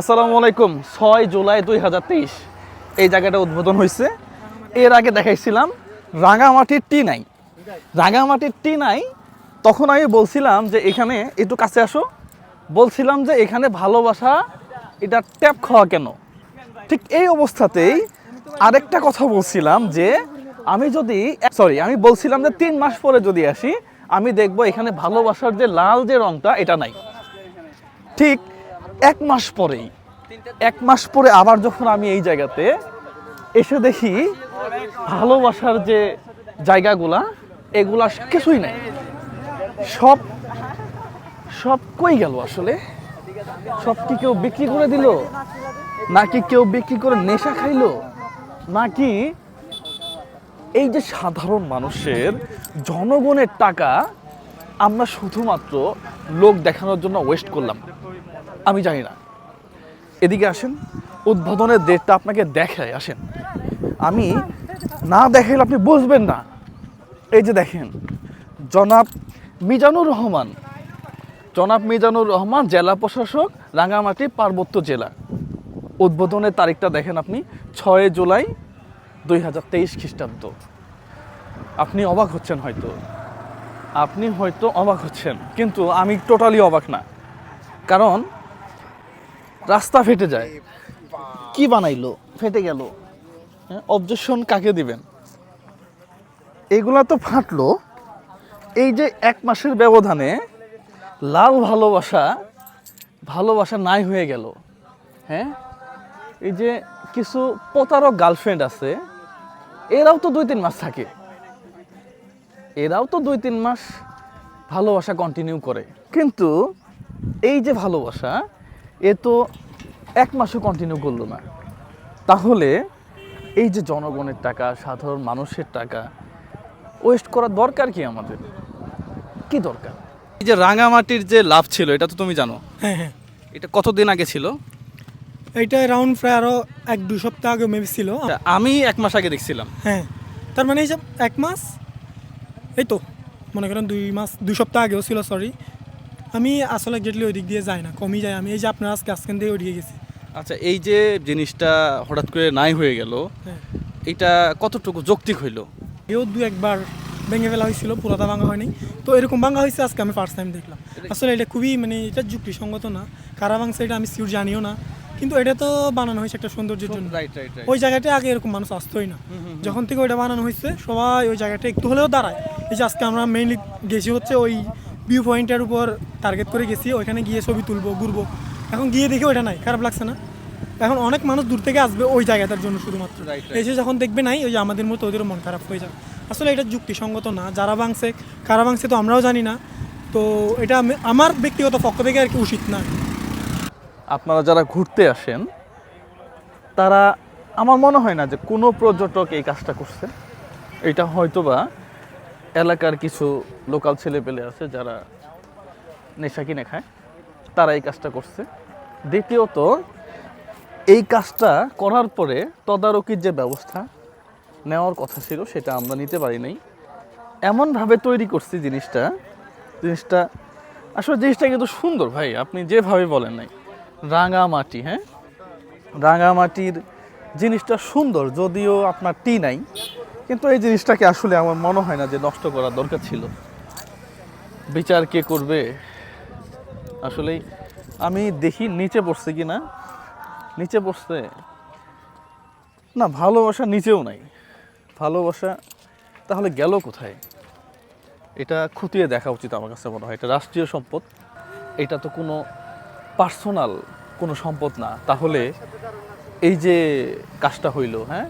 আসসালামু আলাইকুম, ছয় জুলাই দুই হাজার তেইশ। এই জায়গাটা উদ্বোধন হয়েছে। এর আগে দেখাইছিলাম, রাঙামাটির টি নাই রাঙামাটির টি নাই তখন আমি বলছিলাম যে এখানে, একটু কাছে আসো। বলছিলাম যে এখানে ভালোবাসা, এটা ট্যাপ খাওয়া কেন? ঠিক এই অবস্থাতেই আরেকটা কথা বলছিলাম যে আমি যদি সরি আমি বলছিলাম যে তিন মাস পরে যদি আসি, আমি দেখব এখানে ভালোবাসার যে লাল যে রংটা, এটা নাই। ঠিক এক মাস পরেই, এক মাস পরে আবার যখন আমি এই জায়গাতে এসে দেখি ভালোবাসার যে জায়গাগুলা, এগুলা কিছুই নাই। সব সব কই গেল আসলে? সব কি কেউ বিক্রি করে দিল? নাকি কেউ বিক্রি করে নেশা খাইলো? নাকি এই যে সাধারণ মানুষের জনগণের টাকা আমরা শুধুমাত্র লোক দেখানোর জন্য ওয়েস্ট করলাম? আমি জানি না। এদিকে আসেন, উদ্বোধনের ডেটটা আপনাকে দেখায়, আসেন। আমি না দেখাইলে আপনি বুঝবেন না। এই যে দেখেন, জনাব মিজানুর রহমান। জনাব মিজানুর রহমান, জেলা প্রশাসক রাঙামাটি পার্বত্য জেলা। উদ্বোধনের তারিখটা দেখেন আপনি, ছয় জুলাই দুই হাজার তেইশ খ্রিস্টাব্দ। আপনি অবাক হচ্ছেন হয়তো। আপনি হয়তো অবাক হচ্ছেন, কিন্তু আমি টোটালি অবাক না। কারণ রাস্তা ফেটে যায়। কি বানাইলো? ফেটে গেল। অবজেকশন কাকে দিবেন? এগুলা তো ফাটলো। এই যে এক মাসের ব্যবধানে লাল ভালোবাসা ভালোবাসা নাই হয়ে গেল। হ্যাঁ এই যে কিছু প্রতারক গার্লফ্রেন্ড আছে এরাও তো দুই তিন মাস থাকে। এরাও তো দুই তিন মাস ভালোবাসা কন্টিনিউ করে। কিন্তু এই যে ভালোবাসা এ তো এক মাসও কন্টিনিউ করল না। তাহলে এই যে জনগণের টাকা সাধারণ মানুষের টাকা ওয়েস্ট করার দরকার কি আমাদের? কি দরকার? এই যে রাঙামাটির যে লাভ ছিল এটা তো তুমি জানো। হ্যাঁ হ্যাঁ। এটা কতদিন আগে ছিল? এটা রাউন্ড প্রায় আরও এক দু সপ্তাহ আগে মেবি ছিল। আমি এক মাস আগে দেখছিলাম। হ্যাঁ তার মানে এই যে এক মাস এই তো মনে করেন দুই মাস দুই সপ্তাহ আগেও ছিল সরি আমি আসলে গেটলি ওই দিক দিয়ে যাই না কমই যায় আমি এই যে আপনার আজকে আজকেন দিয়ে ওইদিকে গেছি। আচ্ছা এই যে জিনিসটা হঠাৎ করে নাই হয়ে গেল হ্যাঁ। এটা কতটুকু যৌক্তিক হইল? এও দু একবার ভেঙে ফেলা হয়েছিল পুরাটা ভাঙা হয়নি। তো এরকম ভাঙা হয়েছে আজকে আমি ফার্স্ট টাইম দেখলাম। আসলে এটা খুবই মানে এটা যুক্তিসঙ্গত না। কারা ভাঙছে এটা আমি সিউর জানিও না। কিন্তু এটা তো বানানো হয়েছে একটা সৌন্দর্যের জন্য। ওই জায়গাটায় আগে এরকম মানুষ আসতোই না। যখন থেকে ওইটা বানানো হয়েছে সবাই ওই জায়গাটা একটু হলেও দাঁড়ায়। এই যে আজকে আমরা মেইনলি গেছি হচ্ছে ওই ভিউ পয়েন্টের উপর টার্গেট করে গেছি ওইখানে গিয়ে ছবি তুলবো ঘুরবো। এখন গিয়ে দেখি ওইটা নাই খারাপ লাগছে না। এখন অনেক মানুষ দূর থেকে আসবে ওই জায়গাটার জন্য শুধুমাত্র. এসে যখন দেখবে নাই ওই যে আমাদের মতো ওদেরও মন খারাপ হয়ে যাবে। আসলে এটা যুক্তিসঙ্গত না যারা ভাঙছে কারা ভাঙছে তো আমরাও জানি না। তো এটা আমার ব্যক্তিগত পক্ষ থেকে আর কি উচিত না। আপনারা যারা ঘুরতে আসেন তারা আমার মনে হয় না যে কোনো পর্যটক এই কাজটা করছে। এটা হয়তোবা এলাকার কিছু লোকাল ছেলে পেলে আছে যারা নেশা কিনে খায়, তারা এই কাজটা করছে। দ্বিতীয়ত, এই কাজটা করার পরে তদারকির যে ব্যবস্থা নেওয়ার কথা ছিল সেটা আমরা নিতে পারি নাই। এমনভাবে তৈরি করছি জিনিসটা জিনিসটা, আসলে জিনিসটা কিন্তু সুন্দর ভাই, আপনি যেভাবে বলেন নাই। রাঙামাটি হ্যাঁ? রাঙামাটির জিনিসটা সুন্দর, যদিও আপনার টি নাই। কিন্তু এই জিনিসটাকে আসলে আমার মনে হয় না যে নষ্ট করার দরকার ছিল। বিচার কে করবে? আসলেই আমি দেখি নিচে পড়ছে কি না নিচে পড়ছে, না, ভালোবাসা নিচেও নাই। ভালোবাসা তাহলে গেল কোথায়? এটা খতিয়ে দেখা উচিত আমার কাছে মনে হয়। এটা রাষ্ট্রীয় সম্পদ। এটা তো কোনো পার্সোনাল কোনো সম্পদ না। তাহলে এই যে কাজটা হইল হ্যাঁ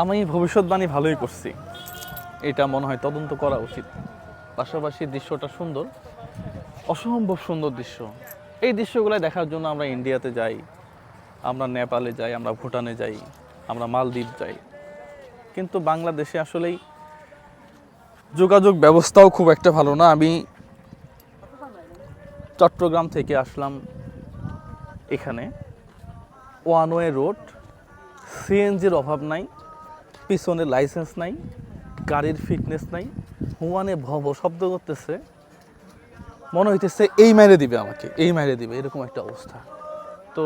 আমি ভবিষ্যৎবাণী ভালোই করছি। এটা মনে হয় তদন্ত করা উচিত। পাশাপাশি দৃশ্যটা সুন্দর। অসম্ভব সুন্দর দৃশ্য। এই দৃশ্যগুলো দেখার জন্য আমরা ইন্ডিয়াতে যাই, আমরা নেপালে যাই, আমরা ভুটানে যাই, আমরা মালদ্বীপ যাই। কিন্তু বাংলাদেশে আসলেই যোগাযোগ ব্যবস্থাও খুব একটা ভালো না। আমি চট্টগ্রাম থেকে আসলাম এখানে। One way road. সিএনজির অভাব নাই। পিছনে লাইসেন্স নাই, গাড়ির ফিটনেস নাই হুমানে ভব শব্দ করতেছে। মনে হইতেছে এই মেরে দিবে আমাকে, এই মেরে দিবে, এরকম একটা অবস্থা। তো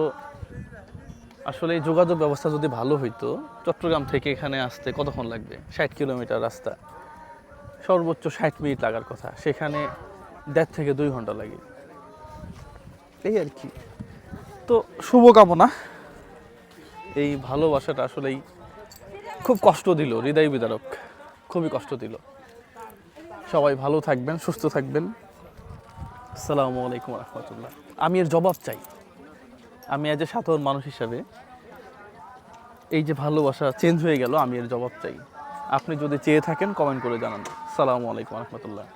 আসলে এই যোগাযোগ ব্যবস্থা যদি ভালো হইতো, চট্টগ্রাম থেকে এখানে আসতে কতক্ষণ লাগবে? ষাট কিলোমিটার রাস্তা। সর্বোচ্চ ষাট মিনিট লাগার কথা। সেখানে দেড় থেকে দুই ঘণ্টা লাগে। এই আর কি। তো শুভকামনা। এই ভালোবাসাটা আসলেই খুব কষ্ট দিল, হৃদয় বিদারক। খুবই কষ্ট দিল। সবাই ভালো থাকবেন, সুস্থ থাকবেন। আসসালামু আলাইকুম রহমতুল্লাহ। আমি এর জবাব চাই। আমি এজ এ সাধারণ মানুষ হিসাবে এই যে ভালোবাসা চেঞ্জ হয়ে গেল, আমি এর জবাব চাই। আপনি যদি চেয়ে থাকেন কমেন্ট করে জানান। সালামু আলাইকুম রহমতুল্লাহ।